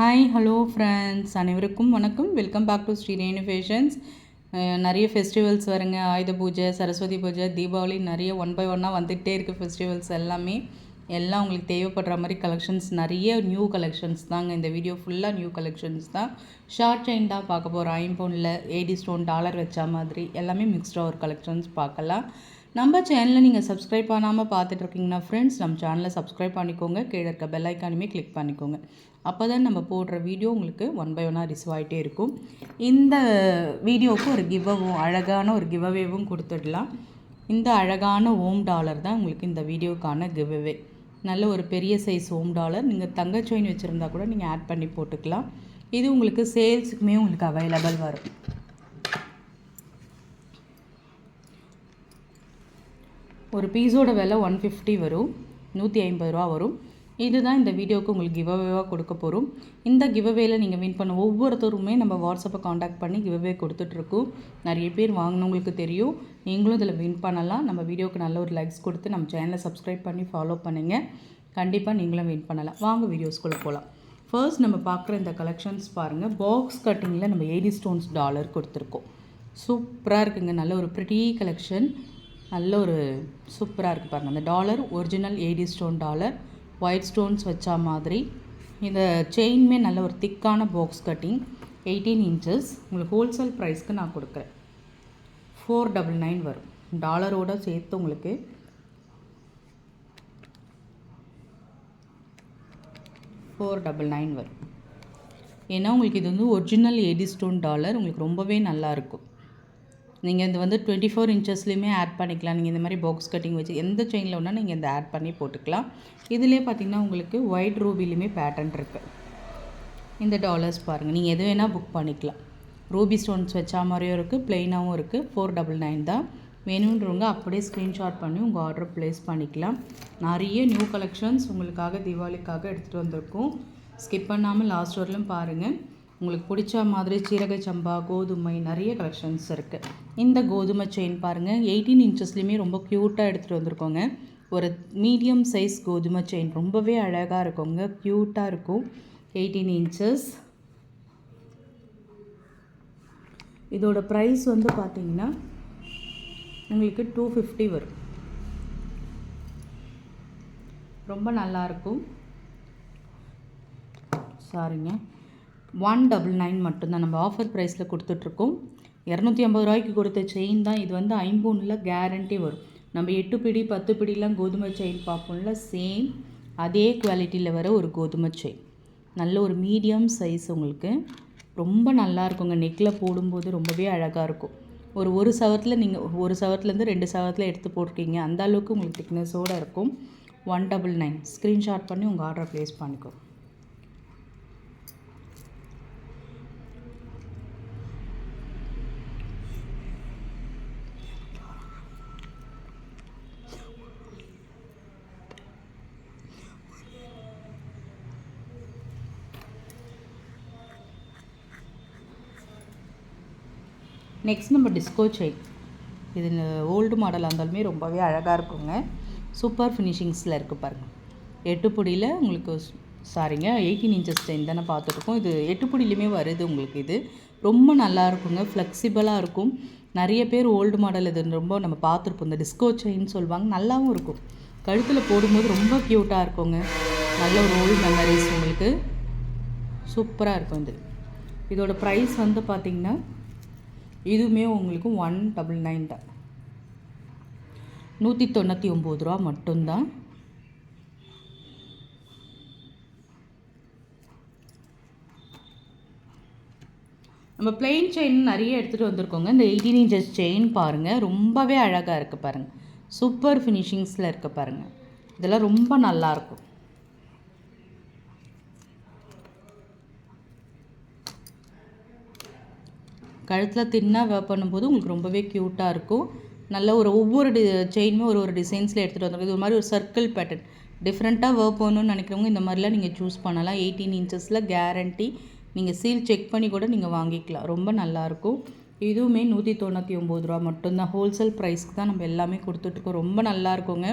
Hi hello friends அனைவருக்கும் வணக்கம். Welcome back to Shri Renu fashions நிறைய ஃபெஸ்டிவல்ஸ் வருங்க. ஆயுத பூஜை சரஸ்வதி பூஜை தீபாவளி நிறைய ஒன் பை ஒன்னாக வந்துகிட்டே இருக்குது ஃபெஸ்டிவல்ஸ் எல்லாமே. எல்லாம் உங்களுக்கு தேவைப்படுற மாதிரி கலெக்ஷன்ஸ் நிறைய நியூ கலெக்ஷன்ஸ் தாங்க. இந்த வீடியோ ஃபுல்லாக நியூ கலெக்ஷன்ஸ் தான். ஷார்ட் செயின் தான் பார்க்க போகிறோம் ஐம்பொனில் ஏடி ஸ்டோன் டாலர் வச்ச மாதிரி. எல்லாமே மிக்ஸ்டாக ஒரு கலெக்ஷன்ஸ் பார்க்கலாம். நம்ம சேனலை நீங்கள் சப்ஸ்கிரைப் பண்ணாமல் பார்த்துட்டு இருக்கீங்கன்னா ஃப்ரெண்ட்ஸ் நம்ம சேனலை சப்ஸ்கிரைப் பண்ணிக்கோங்க. கீழே இருக்க பெல் ஐக்கானுமே கிளிக் பண்ணிக்கோங்க. அப்போ தான் நம்ம போடுற வீடியோ உங்களுக்கு ஒன் பை ஒன்னாக ரிசீவ் ஆகிட்டே இருக்கும். இந்த வீடியோவுக்கு ஒரு கிவ்அவும் அழகான ஒரு கிவ்அவேவும் கொடுத்துடலாம். இந்த அழகான ஓம் டாலர் தான் உங்களுக்கு இந்த வீடியோக்கான கிவ்அவே நல்ல ஒரு பெரிய சைஸ் ஓம் டாலர் நீங்கள் தங்க செயின் வச்சுருந்தா கூட நீங்கள் ஆட் பண்ணி போட்டுக்கலாம். இது உங்களுக்கு சேல்ஸுக்குமே உங்களுக்கு அவைலபிள் வரும். ஒரு பீஸோட விலை ஒன் ஃபிஃப்டி வரும். நூற்றி ஐம்பது ரூபா வரும். இதுதான் இந்த வீடியோவுக்கு உங்களுக்கு கிவ்அவேவாக கொடுக்க போகிறோம் இந்த கிவ்அவேல நீங்கள் வின் பண்ண ஒவ்வொருத்தருமே நம்ம வாட்ஸ்அப்பை காண்டாக்ட் பண்ணி கிவ்அவே கொடுத்துட்ருக்கோம் நிறைய பேர் வாங்கினவங்களுக்கு தெரியும். நீங்களும் இதில் வின் பண்ணலாம். நம்ம வீடியோவுக்கு நல்ல ஒரு லைக்ஸ் கொடுத்து நம்ம சேனலை சப்ஸ்கிரைப் பண்ணி ஃபாலோ பண்ணுங்கள் கண்டிப்பாக நீங்களும் வின் பண்ணலாம். வாங்க வீடியோஸ்குள்ளே போகலாம் ஃபர்ஸ்ட் நம்ம பார்க்குற இந்த கலெக்ஷன்ஸ் பாருங்கள் பாக்ஸ் கட்டிங்கில் நம்ம எயிட்டி ஸ்டோன்ஸ் டாலர் கொடுத்துருக்கோம். சூப்பராக இருக்குங்க. நல்ல ஒரு ப்ரிட்டி கலெக்ஷன் நல்ல ஒரு சூப்பராக இருக்குது பாருங்கள் அந்த dollar original AD stone dollar white stones வச்சா மாதிரி. இந்த செயின்மே நல்ல ஒரு திக்கான பாக்ஸ் கட்டிங் எயிட்டீன் இன்ச்சஸ் உங்களுக்கு ஹோல்சேல் ப்ரைஸ்க்கு நான் கொடுக்குறேன். ஃபோர் டபுள் நைன் வரும். டாலரோட சேர்த்து உங்களுக்கு ஃபோர் டபுள் நைன் வரும். ஏன்னா உங்களுக்கு இது வந்து ஒரிஜினல் ஏடி ஸ்டோன் டாலர். உங்களுக்கு ரொம்பவே நல்லாயிருக்கும் நீங்கள் இது வந்து டுவெண்ட்டி ஃபோர் இன்ச்சஸ்லேயுமே ஆட் பண்ணிக்கலாம். நீங்கள் இந்த மாதிரி பாக்ஸ் கட்டிங் வச்சு எந்த செயினில் வேணால் நீங்கள் இந்த ஆட் பண்ணி போட்டுக்கலாம். இதிலே பார்த்தீங்கன்னா உங்களுக்கு ஒயிட் ரூபிலையுமே பேட்டர்ன் இருக்குது இந்த டாலர்ஸ் பாருங்கள் நீங்கள் எது வேணால் புக் பண்ணிக்கலாம். ரூபி ஸ்டோன்ஸ் வச்சா மாதிரியும் இருக்குது ப்ளெயினாகவும் இருக்குது ஃபோர் டபுள் நைன் தான். வேணுன்றவங்க அப்படியே ஸ்க்ரீன்ஷாட் பண்ணி உங்கள் ஆர்டர் ப்ளேஸ் பண்ணிக்கலாம். நிறைய நியூ கலெக்ஷன்ஸ் உங்களுக்காக தீபாவளிக்காக எடுத்துகிட்டு வந்திருக்கோம். ஸ்கிப் பண்ணாமல் லாஸ்ட் வரலும் பாருங்கள் உங்களுக்கு பிடிச்ச மாதிரி சீரக சம்பா கோதுமை நிறைய கலெக்ஷன்ஸ் இருக்குது இந்த கோதுமை செயின் பாருங்கள் எயிட்டீன் இன்ச்சஸ்லேயுமே ரொம்ப க்யூட்டாக எடுத்துகிட்டு வந்திருக்கோங்க. ஒரு மீடியம் சைஸ் கோதுமை செயின் ரொம்பவே அழகாக இருக்குங்க. க்யூட்டாக இருக்கும். எயிட்டீன் இன்ச்சஸ் இதோட ப்ரைஸ் வந்து பார்த்தீங்கன்னா உங்களுக்கு டூ ஃபிஃப்டி வரும். ரொம்ப நல்லாயிருக்கும் சாரிங்க. ஒன் டபுள் நைன் மட்டும்தான் நம்ம ஆஃபர் ப்ரைஸில் கொடுத்துட்ருக்கோம். இரநூத்தி ஐம்பது ரூபாய்க்கு கொடுத்த செயின் தான். இது வந்து ஐம்பூனில் கேரண்டி வரும். நம்ம எட்டு பிடி பத்து பிடிலாம் கோதுமை செயின் பார்ப்போம்ல சேம் அதே குவாலிட்டியில் வர ஒரு கோதுமை செயின் நல்ல ஒரு மீடியம் சைஸ் உங்களுக்கு. ரொம்ப நல்லா இருக்குங்க. நெக்கில் போடும்போது ரொம்பவே அழகாக இருக்கும். ஒரு ஒரு சவரத்தில் நீங்கள் ஒரு சவரத்துலேருந்து ரெண்டு சவரத்தில் எடுத்து போட்டிருக்கீங்க. அந்த அளவுக்கு உங்களுக்கு திக்னஸோடு இருக்கும். ஒன் டபுள் நைன் ஸ்க்ரீன்ஷாட் பண்ணி உங்கள் ஆர்டர் ப்ளேஸ் பண்ணிக்கோ நெக்ஸ்ட் நம்ம டிஸ்கோ செயின் இது ஓல்டு மாடலாக இருந்தாலுமே ரொம்பவே அழகாக இருக்குங்க. சூப்பர் ஃபினிஷிங்ஸில் இருக்குது பாருங்கள் எட்டுப்பொடியில் உங்களுக்கு சாரிங்க எயிட்டீன் இன்ச்சஸ் செயின் தானே பார்த்துருக்கோம் இது எட்டுப்பொடியிலுமே வருது உங்களுக்கு இது. ரொம்ப நல்லா இருக்குங்க ஃப்ளெக்சிபிளாக இருக்கும். நிறைய பேர் ஓல்டு மாடல் இது ரொம்ப நம்ம பார்த்துருப்போம். இந்த டிஸ்கோ செயின் சொல்லுவாங்க நல்லாவும் இருக்கும். கழுத்தில் போடும்போது ரொம்ப க்யூட்டாக இருக்குங்க. நல்ல ஒரு ஓல்டு மெமரிஸ் உங்களுக்கு. சூப்பராக இருக்கும் இது. இதோட ப்ரைஸ் வந்து பார்த்திங்கன்னா இதுவுமே உங்களுக்கு ஒன் டபுள் நைன் தான். நூற்றி தொண்ணூற்றி ஒம்பது ரூபா மட்டும்தான். நம்ம பிளெயின் செயின் நிறைய எடுத்துகிட்டு வந்திருக்கோங்க. இந்த எயிட்டீன் இன்ச்சஸ் செயின் பாருங்கள் ரொம்பவே அழகாக இருக்குது பாருங்கள் சூப்பர் ஃபினிஷிங்ஸில் இருக்க பாருங்கள் இதெல்லாம் ரொம்ப நல்லாயிருக்கும் கழுத்தில் தின்னாக வேர் பண்ணும்போது உங்களுக்கு ரொம்பவே க்யூட்டாக இருக்கும். நல்ல ஒரு ஒவ்வொரு டி செயினுமே ஒரு ஒரு டிசைன்ஸில் எடுத்துகிட்டு வந்துருக்கு இது மாதிரி ஒரு சர்க்கிள் பேட்டர்ன் டிஃப்ரெண்ட்டாக ஒர்க் பண்ணணும்னு நினைக்கிறவங்க இந்த மாதிரிலாம் நீங்கள் சூஸ் பண்ணலாம். எயிட்டீன் இன்ச்சஸில் கேரண்டி நீங்கள் சீல் செக் பண்ணி கூட நீங்கள் வாங்கிக்கலாம். ரொம்ப நல்லாயிருக்கும் இதுவுமே நூற்றி தொண்ணூற்றி ஒம்பது ரூபா மட்டும்தான். ஹோல்சேல் ப்ரைஸ்க்கு தான் நம்ம எல்லாமே கொடுத்துட்ருக்கோம் ரொம்ப நல்லா இருக்குங்க.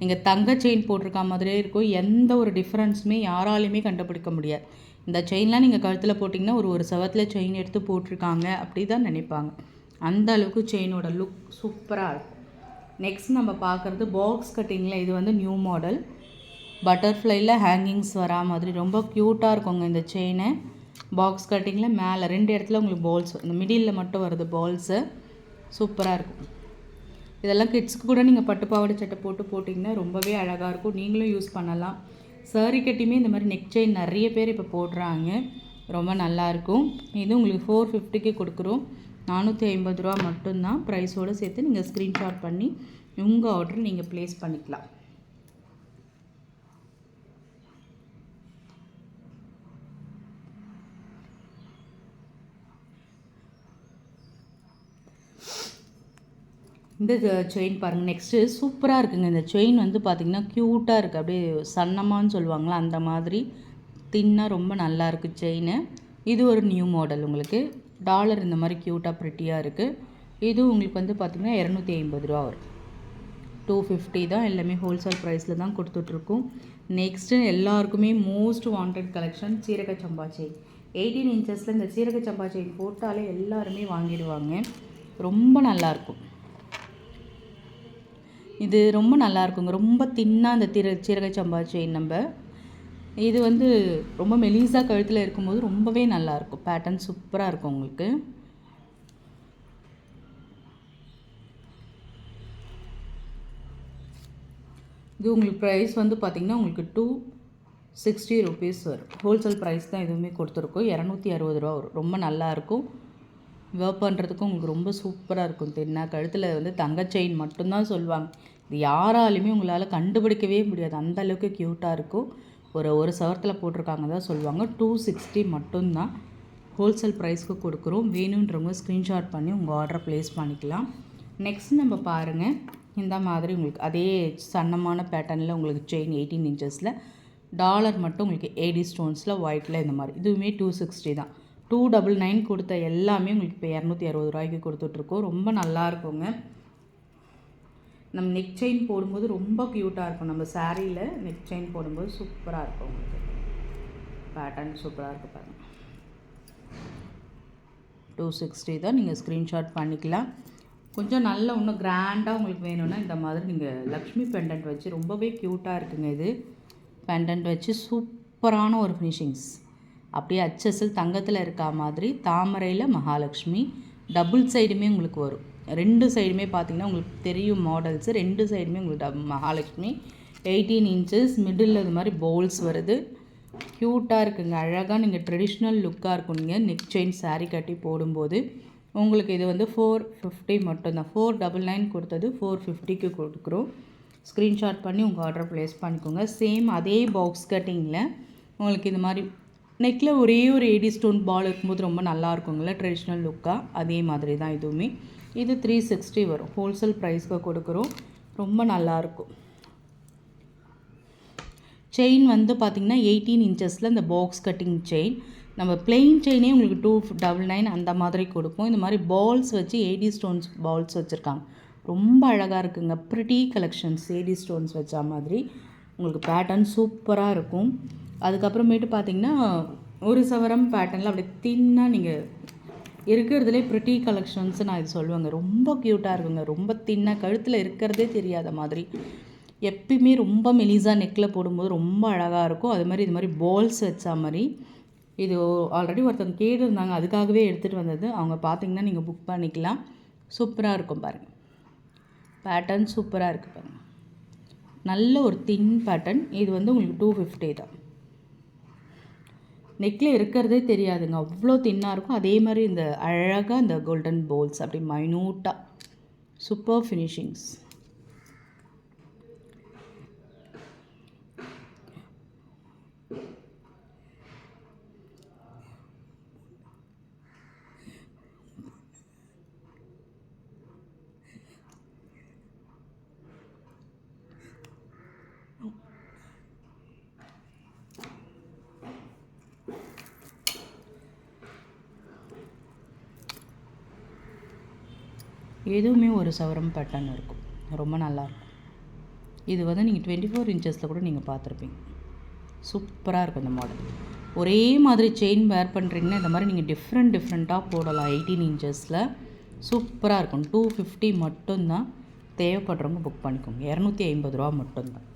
நீங்கள் தங்க செயின் போட்டிருக்க மாதிரியே இருக்கும். எந்த ஒரு டிஃப்ரென்ஸுமே யாராலையுமே கண்டுபிடிக்க முடியாது. இந்த செயின்லாம் நீங்கள் கழுத்தில் போட்டிங்கன்னா ஒரு ஒரு செவத்தில் செயின் எடுத்து போட்டிருக்காங்க அப்படி தான் நினைப்பாங்க. அந்த அளவுக்கு செயினோட லுக் சூப்பராக இருக்கும். நெக்ஸ்ட் நம்ம பார்க்குறது பாக்ஸ் கட்டிங்கில் இது வந்து நியூ மாடல் பட்டர்ஃப்ளையில் ஹேங்கிங்ஸ் வரா மாதிரி ரொம்ப க்யூட்டாக இருக்குங்க இந்த செயினை பாக்ஸ் கட்டிங்கில் மேலே ரெண்டு இடத்துல உங்களுக்கு பால்ஸ் இந்த மிடில் மட்டும் வருது பால்ஸு சூப்பராக இருக்கும். இதெல்லாம் கிட்ஸ்க்கு கூட நீங்கள் பட்டு பாவாடை சட்டை போட்டு போட்டிங்கன்னா ரொம்பவே அழகாக இருக்கும். நீங்களும் யூஸ் பண்ணலாம். சாரி கட்டியுமே இந்த மாதிரி நெக் செயின் நிறைய பேர் இப்போ போடுறாங்க. ரொம்ப நல்லாயிருக்கும் இது உங்களுக்கு ஃபோர் ஃபிஃப்டிக்கு கொடுக்குறோம். நானூற்றி ஐம்பது ரூபா மட்டும்தான். ப்ரைஸோடு சேர்த்து நீங்கள் ஸ்க்ரீன்ஷாட் பண்ணி உங்கள் ஆர்டர் நீங்கள் ப்ளேஸ் பண்ணிக்கலாம். இந்த செயின் பாருங்கள் நெக்ஸ்ட்டு சூப்பராக இருக்குங்க. இந்த செயின் வந்து பார்த்திங்கன்னா க்யூட்டாக இருக்குது அப்படியே சன்னமான்னு சொல்லுவாங்களா? அந்த மாதிரி. தின்னாக ரொம்ப நல்லா இருக்குது செயின் இது ஒரு நியூ மாடல் உங்களுக்கு. டாலர் இந்த மாதிரி க்யூட்டாக ப்ரிட்டியாக இருக்குது இது உங்களுக்கு வந்து பார்த்திங்கன்னா இரநூத்தி ஐம்பது ரூபா வரும். டூ ஃபிஃப்டி தான் எல்லாமே ஹோல்சேல் ப்ரைஸில் தான் கொடுத்துட்ருக்கோம். நெக்ஸ்ட்டு எல்லாருக்குமே மோஸ்ட் வாண்டட் கலெக்ஷன் சீரக சம்பா செயின் எயிட்டீன் இன்ச்சஸில் இந்த சீரக சம்பா செயின் போட்டாலே எல்லாருமே வாங்கிடுவாங்க. ரொம்ப நல்லாயிருக்கும் இது ரொம்ப நல்லா இருக்குங்க. ரொம்ப தின்னாக அந்த திரு சீரக சம்பா செயின் நம்ம. இது வந்து ரொம்ப மெலிசாக கழுத்தில் இருக்கும்போது ரொம்பவே நல்லாயிருக்கும் பேட்டர்ன் சூப்பராக இருக்கும் உங்களுக்கு. இது உங்களுக்கு ப்ரைஸ் வந்து பார்த்திங்கன்னா உங்களுக்கு டூ சிக்ஸ்டி ருபீஸ் வரும். ஹோல்சேல் ப்ரைஸ் தான் எதுவுமே கொடுத்துருக்கோம். இரநூத்தி அறுபது ரூபா வரும். ரொம்ப நல்லாயிருக்கும் வேர் பண்ணுறதுக்கும் உங்களுக்கு ரொம்ப சூப்பராக இருக்கும். தென்னா கழுத்தில் வந்து தங்க செயின் மட்டும்தான் சொல்லுவாங்க. இது யாராலுமே உங்களால் கண்டுபிடிக்கவே முடியாது. அந்த அளவுக்கு க்யூட்டாக இருக்கும். ஒரு ஒரு சவரத்தில் போட்டிருக்காங்க தான் சொல்லுவாங்க. டூ சிக்ஸ்டி மட்டும்தான். ஹோல்சேல் ப்ரைஸ்க்கு கொடுக்குறோம். வேணுன்றவங்க ஸ்க்ரீன்ஷாட் பண்ணி உங்கள் ஆர்டரை ப்ளேஸ் பண்ணிக்கலாம். நெக்ஸ்ட் நம்ம பாருங்கள் இந்த மாதிரி உங்களுக்கு அதே சன்னமான பேட்டர்னில் உங்களுக்கு செயின் எயிட்டீன் இன்ச்சஸில் டாலர் மட்டும் உங்களுக்கு ஏடி ஸ்டோன்ஸில் ஒயிட்டில் இந்த மாதிரி. இதுவுமே டூ சிக்ஸ்டி தான். டூ டபுள் நைன் கொடுத்த எல்லாமே உங்களுக்கு இப்போ இரநூத்தி அறுபது ரூபாய்க்கு கொடுத்துட்ருக்கோம். ரொம்ப நல்லா இருக்குங்க நம்ம நெக் செயின் போடும்போது ரொம்ப க்யூட்டாக இருக்கும். நம்ம சாரியில் நெக் செயின் போடும்போது சூப்பராக இருக்கும் உங்களுக்கு. பேட்டர்ன் சூப்பராக இருக்கும் பாருங்கள் டூ சிக்ஸ்டி தான் நீங்கள் ஸ்க்ரீன்ஷாட் பண்ணிக்கலாம். கொஞ்சம் நல்ல இன்னும் கிராண்டாக உங்களுக்கு வேணும்னா இந்த மாதிரி நீங்கள் லக்ஷ்மி பெண்டன்ட் வச்சு ரொம்பவே க்யூட்டாக இருக்குங்க இது. பெண்டன்ட் வச்சு சூப்பரான ஒரு ஃபினிஷிங்ஸ் அப்படியே அச்சஸில் தங்கத்தில் இருக்கா மாதிரி தாமரையில் மகாலட்சுமி. டபுள் சைடுமே உங்களுக்கு வரும். ரெண்டு சைடுமே பார்த்தீங்கன்னா உங்களுக்கு தெரியும் மாடல்ஸு ரெண்டு சைடுமே உங்களுக்கு டப் மகாலட்சுமி. எயிட்டீன் இன்ச்சஸ் மிடில் இது மாதிரி பவுல்ஸ் வருது. க்யூட்டாக இருக்குங்க. அழகாக நீங்கள் ட்ரெடிஷ்னல் லுக்காக இருக்கும். நீங்கள் நெக் செயின் சாரீ கட்டி போடும்போது. உங்களுக்கு இது வந்து ஃபோர் ஃபிஃப்டி மட்டும்தான். ஃபோர் டபுள் நைன் கொடுத்தது ஃபோர் ஃபிஃப்டிக்கு கொடுக்குறோம். ஸ்க்ரீன்ஷாட் பண்ணி உங்கள் ஆர்டர் ப்ளேஸ் பண்ணிக்கோங்க. சேம் அதே பாக்ஸ் கட்டிங்கில் உங்களுக்கு இது மாதிரி நெக்கில் ஒரே ஒரு ஏடி ஸ்டோன் பால் இருக்கும்போது ரொம்ப நல்லா இருக்குங்கள ட்ரெடிஷ்னல் லுக்காக அதே மாதிரி தான் இதுவுமே. இது த்ரீ சிக்ஸ்டி வரும். ஹோல்சேல் ப்ரைஸ்க்கு கொடுக்குறோம். ரொம்ப நல்லாயிருக்கும். செயின் வந்து பார்த்திங்கன்னா எயிட்டீன் இன்ச்சஸில் இந்த பாக்ஸ் கட்டிங் செயின் நம்ம பிளெயின் செயினே உங்களுக்கு டூ டபுள் நைன் அந்த மாதிரி கொடுப்போம். இந்த மாதிரி பால்ஸ் வச்சு ஏடி ஸ்டோன்ஸ் பால்ஸ் வச்சுருக்காங்க. ரொம்ப அழகாக இருக்குங்க. ப்ரிட்டி கலெக்ஷன்ஸ் ஏடி ஸ்டோன்ஸ் வச்சா மாதிரி. உங்களுக்கு பேட்டர்ன் சூப்பராக இருக்கும். அதுக்கப்புறமேட்டு பார்த்தீங்கன்னா ஒரு சவரம் பேட்டர்னில் அப்படி தின்னாக நீங்கள் இருக்கிறதுலே ப்ரிட்டி கலெக்ஷன்ஸ் நான் இது சொல்லுவேங்க. ரொம்ப க்யூட்டாக இருக்குங்க. ரொம்ப தின்னாக கழுத்தில் இருக்கிறதே தெரியாத மாதிரி. எப்பயுமே ரொம்ப மெலிசாக நெக்கில் போடும்போது ரொம்ப அழகாக இருக்கும். அது மாதிரி இது மாதிரி பால்ஸ் வச்சா மாதிரி. இது ஆல்ரெடி ஒருத்தவங்க கேட்டிருந்தாங்க. அதுக்காகவே எடுத்துகிட்டு வந்தது. அவங்க பார்த்தீங்கன்னா நீங்கள் புக் பண்ணிக்கலாம். சூப்பராக இருக்கும் பாருங்கள் பேட்டர்ன் சூப்பராக இருக்குது பாருங்கள் நல்ல ஒரு தின் பேட்டர்ன் இது வந்து உங்களுக்கு டூ ஃபிஃப்டி தான். நெக்கில் இருக்கிறதே தெரியாதுங்க. அவ்வளோ தின்னாக இருக்கும். அதே மாதிரி இந்த அழகாக இந்த கோல்டன் போல்ஸ் அப்படி மைனூட்டாக சூப்பர் ஃபினிஷிங்ஸ் எதுவுமே ஒரு சவரம் பேட்டர்ன் இருக்கும். ரொம்ப நல்லாயிருக்கும் இது வந்து நீங்கள் டுவெண்ட்டி ஃபோர் இன்ச்சஸில் கூட நீங்கள் பார்த்துருப்பீங்க. சூப்பராக இருக்கும் இந்த மாடல் ஒரே மாதிரி செயின் வேர் பண்ணுறீங்கன்னா இந்த மாதிரி நீங்கள் டிஃப்ரெண்ட் டிஃப்ரெண்ட்டாக போடலாம். எயிட்டீன் இன்ச்சஸில் சூப்பராக இருக்கும். டூ ஃபிஃப்டி மட்டும்தான் தேவைப்படுறவங்க புக் பண்ணிக்கோங்க. இரநூத்தி ஐம்பது ரூபா மட்டும்தான்.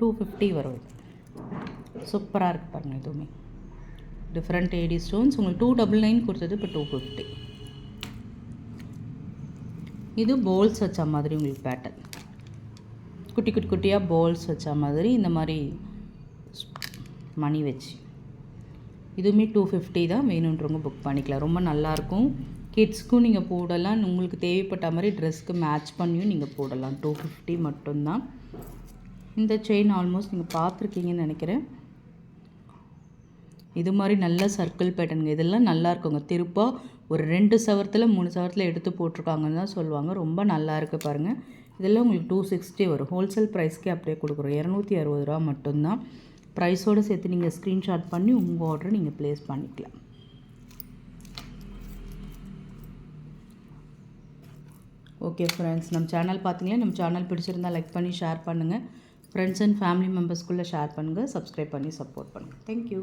டூ ஃபிஃப்டி வரும். இது சூப்பராக இருக்குது பாருங்கள் எதுவுமே. டிஃப்ரெண்ட் ஏடி ஸ்டோன்ஸ் உங்களுக்கு டூ டபுள் நைன் கொடுத்தது இப்போ டூ ஃபிஃப்டி இது போல்ஸ் வச்ச மாதிரி உங்களுக்கு பேட்டர்ன் குட்டி குட்டி குட்டியாக போல்ஸ் வச்ச மாதிரி இந்த மாதிரி மணி வச்சு. இதுவுமே டூ ஃபிஃப்டி தான் வேணுன்றவங்க புக் பண்ணிக்கலாம். ரொம்ப நல்லாயிருக்கும் கிட்ஸ்க்கும் நீங்கள் போடலாம் உங்களுக்கு தேவைப்பட்ட மாதிரி ட்ரெஸ்க்கு மேட்ச் பண்ணியும் நீங்கள் போடலாம். டூ ஃபிஃப்டி மட்டும்தான். இந்த செயின் ஆல்மோஸ்ட் நீங்கள் பார்த்துருக்கீங்கன்னு நினைக்கிறேன். இது மாதிரி நல்ல சர்க்கிள் பேட்டர்னுங்க இதெல்லாம் நல்லா இருக்குங்க. திருப்பாக ஒரு ரெண்டு சவரத்தில் மூணு சவரத்தில் எடுத்து போட்டிருக்காங்கன்னு தான் சொல்லுவாங்க. ரொம்ப நல்லா இருக்குது பாருங்கள் இதெல்லாம் உங்களுக்கு டூ சிக்ஸ்டி வரும். ஹோல்சேல் ப்ரைஸ்க்கே அப்படியே கொடுக்குறோம். இரநூத்தி அறுபது ரூபா மட்டும்தான். ப்ரைஸோடு சேர்த்து நீங்கள் ஸ்க்ரீன்ஷாட் பண்ணி உங்கள் ஆர்டரை நீங்கள் ப்ளேஸ் பண்ணிக்கலாம். ஓகே ஃப்ரெண்ட்ஸ் நம்ம சேனல் பார்த்தீங்களா? நம்ம சேனல் பிடிச்சிருந்தா லைக் பண்ணி ஷேர் பண்ணுங்கள் ஃப்ரெண்ட்ஸ் அண்ட் ஃபேமிலி மெம்பர்ஸ்குள்ளே ஷேர் பண்ணுங்கள் சப்ஸ்கிரைப் பண்ணி சப்போர்ட் பண்ணுங்கள் தேங்க்யூ